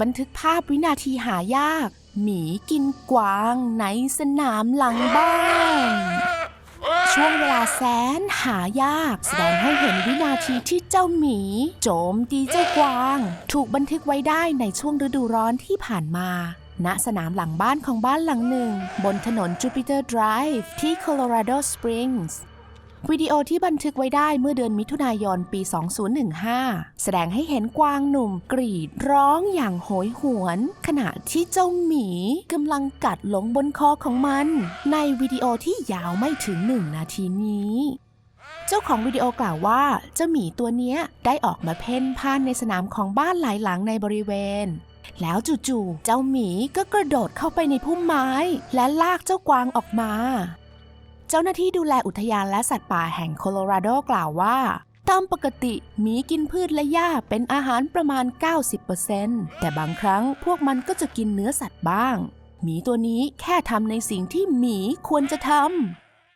บันทึกภาพวินาทีหายาก หมีกินกวางในสนามหลังบ้าน ช่วงเวลาแสนหายาก แสดงให้เห็นวินาทีที่เจ้าหมี โจมตีเจ้ากวาง ถูกบันทึกไว้ได้ในช่วงฤดูร้อนที่ผ่านมาณสนามหลังบ้านของบ้านหลังหนึ่ง บนถนน Jupiter Drive ที่ Colorado Springs วิดีโอที่บันทึกไว้ได้เมื่อเดือนมิถุนายนปี 2015 แสดงให้เห็นกวางหนุ่มกรีดร้องอย่างโหยหวน ขณะที่เจ้าหมีกำลังกัดหลงบนคอของมัน ในวิดีโอที่ยาวไม่ถึงหนึ่งนาทีนี้เจ้าของวิดีโอกล่าวว่าเจ้าหมีตัวนี้ได้ออกมาเพ่นพ่านในสนามของบ้านหลายหลังในบริเวณ แล้วจู่ๆเจ้าหมีก็กระโดดเข้าไปในพุ่มไม้ และลากเจ้ากวางออกมา เจ้าหน้าที่ดูแลอุทยานและสัตว์ป่าแห่งโคโลราโดกล่าวว่า ตามปกติหมีกินพืชและหญ้าเป็นอาหารประมาณ 90%แต่บางครั้งพวกมันก็จะกินเนื้อสัตว์บ้าง หมีตัวนี้แค่ทำในสิ่งที่หมีควรจะทำ